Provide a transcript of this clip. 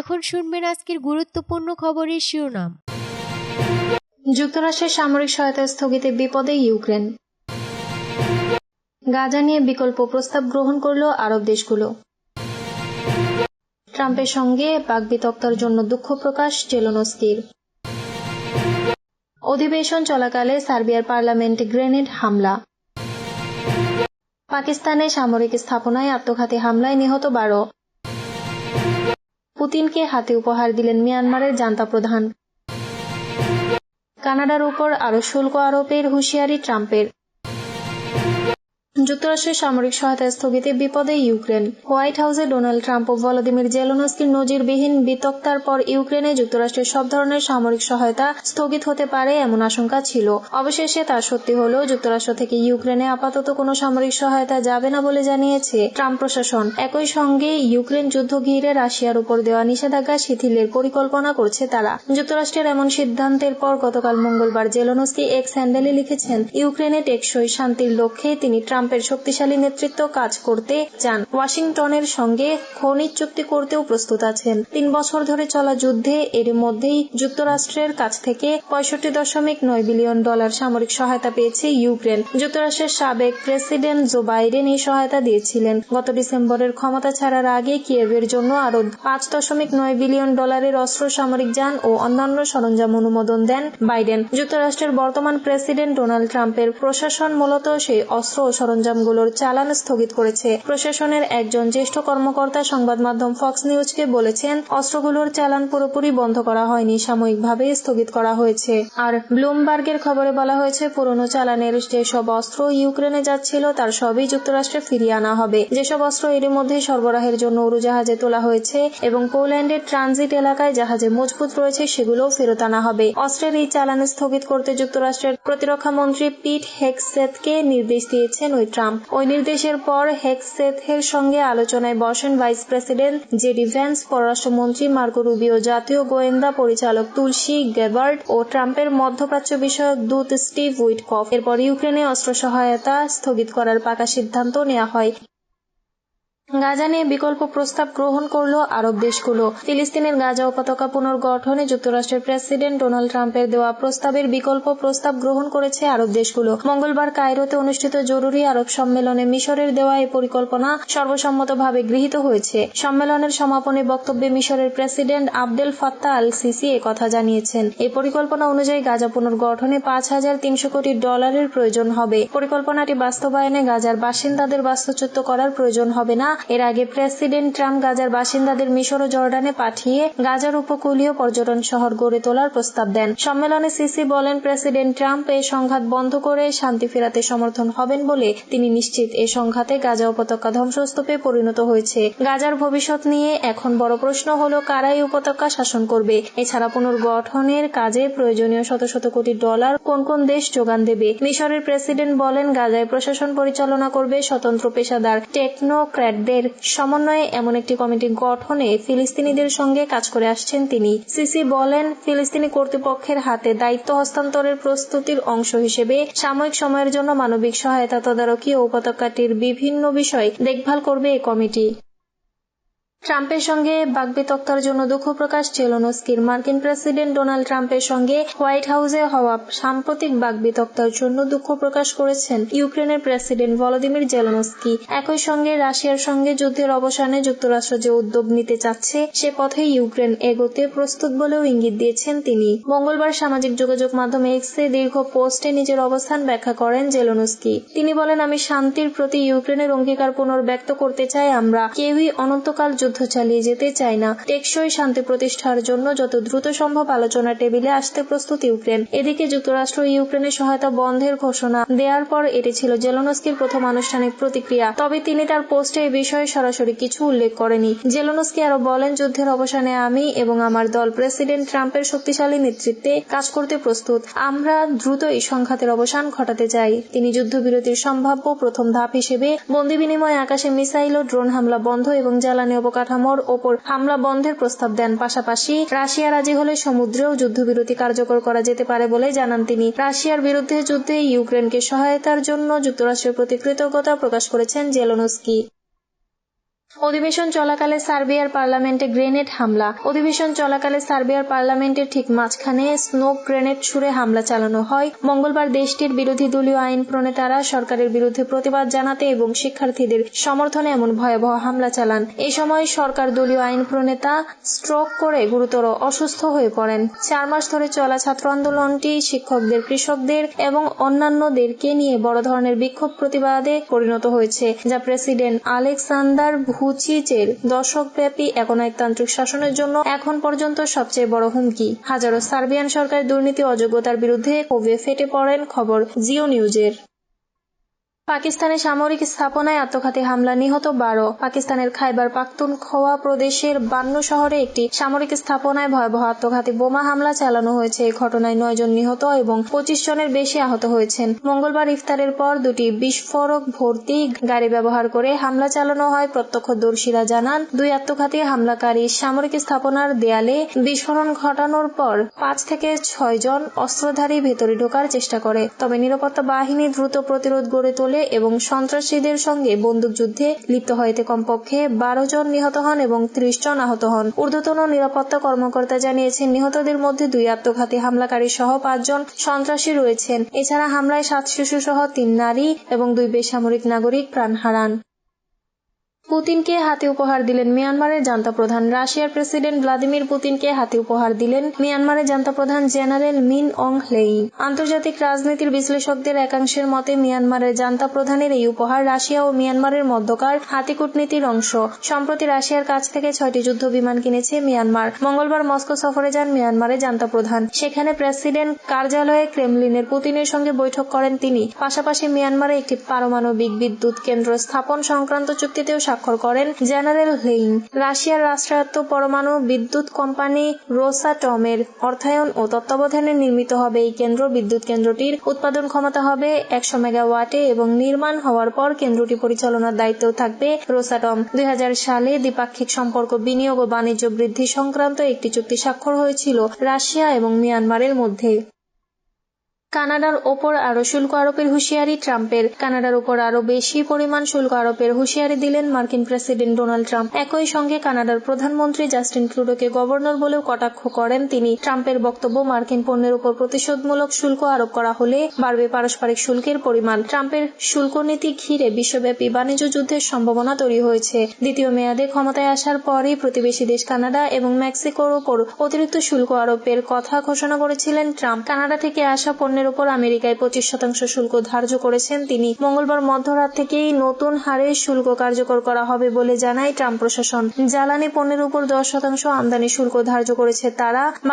এখন শুনবেন আজকের গুরুত্বপূর্ণ খবরের শিরোনাম। যুক্তরাষ্ট্রের সামরিক সহায়তা স্থগিতে বিপদে ইউক্রেন। গাজা নিয়ে বিকল্প প্রস্তাব গ্রহণ করল আরব দেশগুলো। ট্রাম্পের সঙ্গে বাগবিতক্তার জন্য দুঃখ প্রকাশ জেলোনস্কির। অধিবেশন চলাকালে সার্বিয়ার পার্লামেন্টে গ্রেনেড হামলা। পাকিস্তানে সামরিক স্থাপনায় আত্মঘাতী হামলায় নিহত বারো। পুতিনকে হাতে উপহার দিলেন মিয়ানমারের জান্তা প্রধান। কানাডার উপর আরও শুল্ক আরোপের হুঁশিয়ারি ট্রাম্পের। যুক্তরাষ্ট্রের সামরিক সহায়তা স্থগিতে বিপদে ইউক্রেন। হোয়াইট হাউসে ডোনাল্ড ট্রাম্প ও ভলোদিমির জেলোনস্কির নজিরবিহীন বিতক্তার পর ইউক্রেনে যুক্তরাষ্ট্রের সব ধরনের সামরিক সহায়তা স্থগিত হতে পারে এমন আশঙ্কা ছিল। অবশেষে তা সত্যি হলেও যুক্তরাষ্ট্র থেকে ইউক্রেনে আপাতত কোনো সামরিক সহায়তা যাবে না বলে জানিয়েছে ট্রাম্প প্রশাসন। একই সঙ্গে ইউক্রেন যুদ্ধ ঘিরে রাশিয়ার উপর দেওয়া নিষেধাজ্ঞা শিথিলের পরিকল্পনা করছে তারা। যুক্তরাষ্ট্রের এমন সিদ্ধান্তের পর গতকাল মঙ্গলবার জেলোনস্কি এক স্যান্ডেলে লিখেছেন, ইউক্রেনে টেকসই শান্তির লক্ষ্যে তিনি ট্রাম্পের শক্তিশালী নেতৃত্ব কাজ করতে চান। ওয়াশিংটনের সঙ্গে খনিজ চুক্তি করতেও প্রস্তুত আছেন। তিন বছর ধরে চলা যুদ্ধে এর মধ্যেই যুক্তরাষ্ট্রের কাছ থেকে পঁয়ষট্টি দশমিক নয় বিলিয়ন ডলার সামরিক সহায়তা পেয়েছে ইউক্রেন। যুক্তরাষ্ট্রের সাবেক প্রেসিডেন্ট জো বাইডেন এই সহায়তা দিয়েছিলেন। গত ডিসেম্বরের ক্ষমতা ছাড়ার আগে কিয়েভের জন্য আরও পাঁচ দশমিক নয় বিলিয়ন ডলারের অস্ত্র সামরিক যান ও অন্যান্য সরঞ্জাম অনুমোদন দেন বাইডেন। যুক্তরাষ্ট্রের বর্তমান প্রেসিডেন্ট ডোনাল্ড ট্রাম্পের প্রশাসন মূলত সেই অস্ত্র ও সরঞ্জামগুলোর চালান স্থগিত করেছে। প্রশাসনের একজন জ্যেষ্ঠ কর্মকর্তা সংবাদ মাধ্যম ফক্স নিউজকে বলেছেন, অস্ত্রগুলোর চালান পুরোপুরি বন্ধ করা হয়নি, সাময়িকভাবে স্থগিত করা হয়েছে। আর ব্লুমবার্গের খবরে বলা হয়েছে, পুরনো চালানের যেসব অস্ত্র ইউক্রেনে যাচ্ছিল, তার সবই যুক্তরাষ্ট্রে ফিরিয়ে আনা হবে। যেসব অস্ত্র এরই মধ্যে সরবরাহের জন্য উড়োজাহাজে তোলা হয়েছে এবং পোল্যান্ডের ট্রানজিট এলাকায় জাহাজে মজবুত রয়েছে, সেগুলোও ফেরত আনা হবে। অস্ত্রের এই চালান স্থগিত করতে যুক্তরাষ্ট্রের প্রতিরক্ষা মন্ত্রী পিট হেক্সেথকে নির্দেশ দিয়েছেন, ওই ট্রাম্প। ওই নির্দেশের পর হেক্সেথের সঙ্গে আলোচনায় বসেন ভাইস প্রেসিডেন্ট জেডি ভ্যান্স, পররাষ্ট্রমন্ত্রী মার্কো রুবিও, জাতীয় গোয়েন্দা পরিচালক তুলসী গেবার্ড ও ট্রাম্পের মধ্যপ্রাচ্য বিষয়ক দূত স্টিভ উইটকফ। এরপর ইউক্রেনে অস্ত্র সহায়তা স্থগিত করার পাকা সিদ্ধান্ত নেওয়া হয়। গাজা নিয়ে বিকল্প প্রস্তাব গ্রহণ করল আরব দেশগুলো। ফিলিস্তিনের গাজা উপত্যকা পুনর্গঠনে যুক্তরাষ্ট্রের প্রেসিডেন্ট ডোনাল্ড ট্রাম্পের দেওয়া প্রস্তাবের বিকল্প প্রস্তাব গ্রহণ করেছে আরব দেশগুলো। মঙ্গলবার কায়রোতে অনুষ্ঠিত জরুরি আরব সম্মেলনে মিশরের দেওয়া এই পরিকল্পনা সর্বসম্মতভাবে গৃহীত হয়েছে। সম্মেলনের সমাপনী বক্তব্যে মিশরের president Abdel Fattah al Sisi কথা জানিয়েছেন। এই পরিকল্পনা অনুযায়ী গাজা পুনর্গঠনে পাঁচ হাজার তিনশো কোটি ডলারের প্রয়োজন হবে। পরিকল্পনাটি বাস্তবায়নে গাজার বাসিন্দাদের বাস্তুচ্যুত করার প্রয়োজন হবে না এর আগে প্রেসিডেন্ট ট্রাম্প গাজার বাসিন্দাদের মিশর ও জর্ডানে পাঠিয়ে গাজার উপকূলীয় পর্যটন শহর গড়ে তোলার প্রস্তাব দেন। সম্মেলনে সিসি বলেন, প্রেসিডেন্ট ট্রাম্প এই সংঘাত বন্ধ করে শান্তি ফেরাতে সমর্থন হবেন বলে তিনি নিশ্চিত এই সংঘাতে গাজা উপত্যকা ধ্বংসস্তূপে পরিণত হয়েছে। গাজার ভবিষ্যৎ নিয়ে এখন বড় প্রশ্ন হলো, কারা এই উপত্যকা শাসন করবে? এছাড়া পুনর্গঠনের কাজে প্রয়োজনীয় শত শত কোটি ডলার কোন কোন দেশ যোগান দেবে? মিশরের প্রেসিডেন্ট বলেন, গাজায় প্রশাসন পরিচালনা করবে স্বতন্ত্র পেশাদার টেকনোক্র্যাটদের সমন্বয়ে এমন একটি কমিটি গঠনে ফিলিস্তিনিদের সঙ্গে কাজ করে আসছেন তিনি। সিসি বলেন, ফিলিস্তিনি কর্তৃপক্ষের হাতে দায়িত্ব হস্তান্তরের প্রস্তুতির অংশ হিসেবে সাময়িক সময়ের জন্য মানবিক সহায়তা তদারকি ও উপত্যকাটির বিভিন্ন বিষয় দেখভাল করবে এ কমিটি। ট্রাম্পের সঙ্গে বাগবিতক্তার জন্য দুঃখ প্রকাশ জেলোনস্কির মার্কিন প্রেসিডেন্ট ডোনাল্ড ট্রাম্পের সঙ্গে হোয়াইট হাউসে হওয়া সাম্প্রতিক বাগবিতক্তার জন্য দুঃখ প্রকাশ করেছেন ইউক্রেনের প্রেসিডেন্ট ভলোদিমির জেলোনস্কি। একই সঙ্গে রাশিয়ার সঙ্গে যুদ্ধের অবসানে যুক্তরাষ্ট্র যে উদ্যোগ নিতে চাচ্ছে, সে পথে ইউক্রেন এগোতে প্রস্তুত বলেও ইঙ্গিত দিয়েছেন তিনি। মঙ্গলবার সামাজিক যোগাযোগ মাধ্যমে এক্সে দীর্ঘ পোস্টে নিজের অবস্থান ব্যাখ্যা করেন জেলোনস্কি। তিনি বলেন, আমি শান্তির প্রতি ইউক্রেনের অঙ্গীকার পুনর্ব্যক্ত করতে চাই আমরা। কেউই অনন্তকাল যুদ্ধ চালিয়ে যেতে চায় না। টেকসই শান্তি প্রতিষ্ঠার জন্য যত দ্রুত সম্ভব আলোচনা টেবিলে আসতে প্রস্তুত ইউক্রেন। এদিকে যুক্তরাষ্ট্র ইউক্রেনের সহায়তা বন্ধের ঘোষণা দেওয়ার পর এটি ছিল জেলোনস্কির প্রথম আনুষ্ঠানিক প্রতিক্রিয়া। তবে তিনি তার পোস্টে এই বিষয়ে সরাসরি কিছু উল্লেখ করেনি জেলোনস্কি আরও বলেন, যুদ্ধের অবসানে আমি এবং আমার দল প্রেসিডেন্ট ট্রাম্পের শক্তিশালী নেতৃত্বে কাজ করতে প্রস্তুত। আমরা দ্রুত এই সংঘাতের অবসান ঘটাতে চাই। তিনি যুদ্ধবিরতির সম্ভাব্য প্রথম ধাপ হিসেবে বন্দি বিনিময়ে আকাশে মিসাইল ও ড্রোন হামলা বন্ধ এবং জ্বালানি অবকাঠামোর ওপর হামলা বন্ধের প্রস্তাব দেন। পাশাপাশি রাশিয়া রাজি হলে সমুদ্রেও যুদ্ধবিরতি কার্যকর করা যেতে পারে বলে জানান তিনি। রাশিয়ার বিরুদ্ধে যুদ্ধে ইউক্রেনকে সহায়তার জন্য যুক্তরাষ্ট্রের প্রতি কৃতজ্ঞতা প্রকাশ করেছেন জেলোনস্কি। অধিবেশন চলাকালে সার্বিয়ার পার্লামেন্টে গ্রেনেড হামলা। অধিবেশন চলাকালে সার্বিয়ার পার্লামেন্টের ঠিক মাঝখানে স্নোক গ্রেনেড ছুড়ে হামলা চালানো হয়। মঙ্গলবার দেশটির বিরোধী দলীয় আইন প্রণেতারা সরকারের বিরুদ্ধে প্রতিবাদ জানাতে এবং শিক্ষার্থীদের সমর্থনে এমন ভয়াবহ হামলা চালান। এই সময় সরকার দলীয় আইন প্রণেতা স্ট্রোক করে গুরুতর অসুস্থ হয়ে পড়েন। চার মাস ধরে চলা ছাত্র আন্দোলনটি শিক্ষকদের, কৃষকদের এবং অন্যান্যদেরকে নিয়ে বড় ধরনের বিক্ষোভ প্রতিবাদে পরিণত হয়েছে, যা প্রেসিডেন্ট আলেকসান্ডার ভুচিচের দশকব্যাপী একনায়কতান্ত্রিক শাসনের জন্য এখন পর্যন্ত সবচেয়ে বড় হুমকি। হাজারো সার্বিয়ান সরকার দুর্নীতি, অযোগ্যতার বিরুদ্ধে ক্ষোভে ফেটে পড়েন খবর জিও নিউজের। পাকিস্তানের সামরিক স্থাপনায় আত্মঘাতী হামলা নিহত বারো। পাকিস্তানের খাইবার পাখতুনখোয়া প্রদেশের বান্ন শহরে একটি সামরিক স্থাপনায় ভয়াবহ আত্মঘাতী বোমা হামলা চালানো হয়েছে। এই ঘটনায় নয় জন নিহত এবং পঁচিশ জনের বেশি আহত হয়েছেন। মঙ্গলবার ইফতারের পর দুটি বিস্ফোরক ভর্তি গাড়ি ব্যবহার করে হামলা চালানো হয়। প্রত্যক্ষদর্শীরা জানান, দুই আত্মঘাতী হামলাকারী সামরিক স্থাপনার দেয়ালে বিস্ফোরণ ঘটানোর পর পাঁচ থেকে ছয় জন অস্ত্রধারী ভেতরে ঢোকার চেষ্টা করে। তবে নিরাপত্তা বাহিনী দ্রুত প্রতিরোধ গড়ে তোলে এবং সন্ত্রাসীদের সঙ্গে বন্দুকযুদ্ধে লিপ্ত হয়েতে কমপক্ষে বারো জন নিহত হন এবং ত্রিশ জন আহত হন। ঊর্ধ্বতন নিরাপত্তা কর্মকর্তা জানিয়েছেন, নিহতদের মধ্যে দুই আত্মঘাতী হামলাকারী সহ পাঁচজন সন্ত্রাসী রয়েছেন। এছাড়া হামলায় সাত শিশু সহ তিন নারী এবং দুই বেসামরিক নাগরিক প্রাণ হারান। পুতিনকে হাতে উপহার দিলেন মিয়ানমারের জান্তা প্রধান রাশিয়ার প্রেসিডেন্ট ভ্লাদিমির পুতিনকে হাতে উপহার দিলেন মিয়ানমারের জান্তা প্রধান জেনারেল মিন অং হ্লেই আন্তর্জাতিক রাজনীতির বিশ্লেষকদের একাংশের মতে, মিয়ানমারের জান্তা প্রধানের এই উপহার রাশিয়া ও মিয়ানমারের মধ্যকার হাতি কূটনীতির অংশ। সম্প্রতি রাশিয়ার কাছ থেকে ছয়টি যুদ্ধ বিমান কিনেছে মিয়ানমার। মঙ্গলবার মস্কো সফরে যান মিয়ানমারের জান্তা প্রধান সেখানে প্রেসিডেন্ট কার্যালয়ে ক্রেমলিনের পুতিনের সঙ্গে বৈঠক করেন তিনি। পাশাপাশি মিয়ানমারে একটি পারমাণবিক বিদ্যুৎ কেন্দ্র স্থাপন সংক্রান্ত চুক্তিতেও স্বাক্ষর করেন জেনারেল হেইন রাশিয়ার রাষ্ট্রায়ত্ত পরমাণু বিদ্যুৎ কোম্পানি রোসাটমের অর্থায়ন ও তত্ত্বাবধানে নির্মিত হবে এই কেন্দ্র। বিদ্যুৎ কেন্দ্রটির উৎপাদন ক্ষমতা হবে একশো মেগাওয়াটে এবং নির্মাণ হওয়ার পর কেন্দ্রটি পরিচালনার দায়িত্বেও থাকবে রোসাটম। দুই হাজার সালে দ্বিপাক্ষিক সম্পর্ক, বিনিয়োগ ও বাণিজ্য বৃদ্ধি সংক্রান্ত একটি চুক্তি স্বাক্ষর হয়েছিল রাশিয়া এবং মিয়ানমারের মধ্যে। কানাডার ওপর আরও শুল্ক আরোপের হুঁশিয়ারি ট্রাম্পের। কানাডার উপর আরও বেশি পরিমাণ শুল্ক আরোপের হুঁশিয়ারি দিলেন মার্কিন প্রেসিডেন্ট ডোনাল্ড ট্রাম্প। একই সঙ্গে কানাডার প্রধানমন্ত্রী জাস্টিন ট্রুডোকে গভর্নর বলেও কটাক্ষ করেন তিনি। ট্রাম্পের বক্তব্য মার্কিন পণ্যের উপর প্রতিশোধমূলক শুল্ক আরোপ করা হলে বাড়বে পারস্পরিক শুল্কের পরিমাণ। ট্রাম্পের শুল্ক নীতি ঘিরে বিশ্বব্যাপী বাণিজ্য যুদ্ধের সম্ভাবনা তৈরি হয়েছে। দ্বিতীয় মেয়াদে ক্ষমতায় আসার পরই প্রতিবেশী দেশ কানাডা এবং মেক্সিকোর উপর অতিরিক্ত শুল্ক আরোপের কথা ঘোষণা করেছিলেন ট্রাম্প। কানাডা থেকে আসা পণ্যের উপর আমেরিকায় পঁচিশ শতাংশ শুল্ক ধার্য করেছেন তিনি। মঙ্গলবার মধ্যরাত থেকেই নতুন হারে শুল্ক কার্যকর করা হবে বলে জানায় ট্রাম্প প্রশাসন। জ্বালানি পণ্যের উপর দশ শতাংশ আমদানি শুল্ক ধার্য করেছে তারা।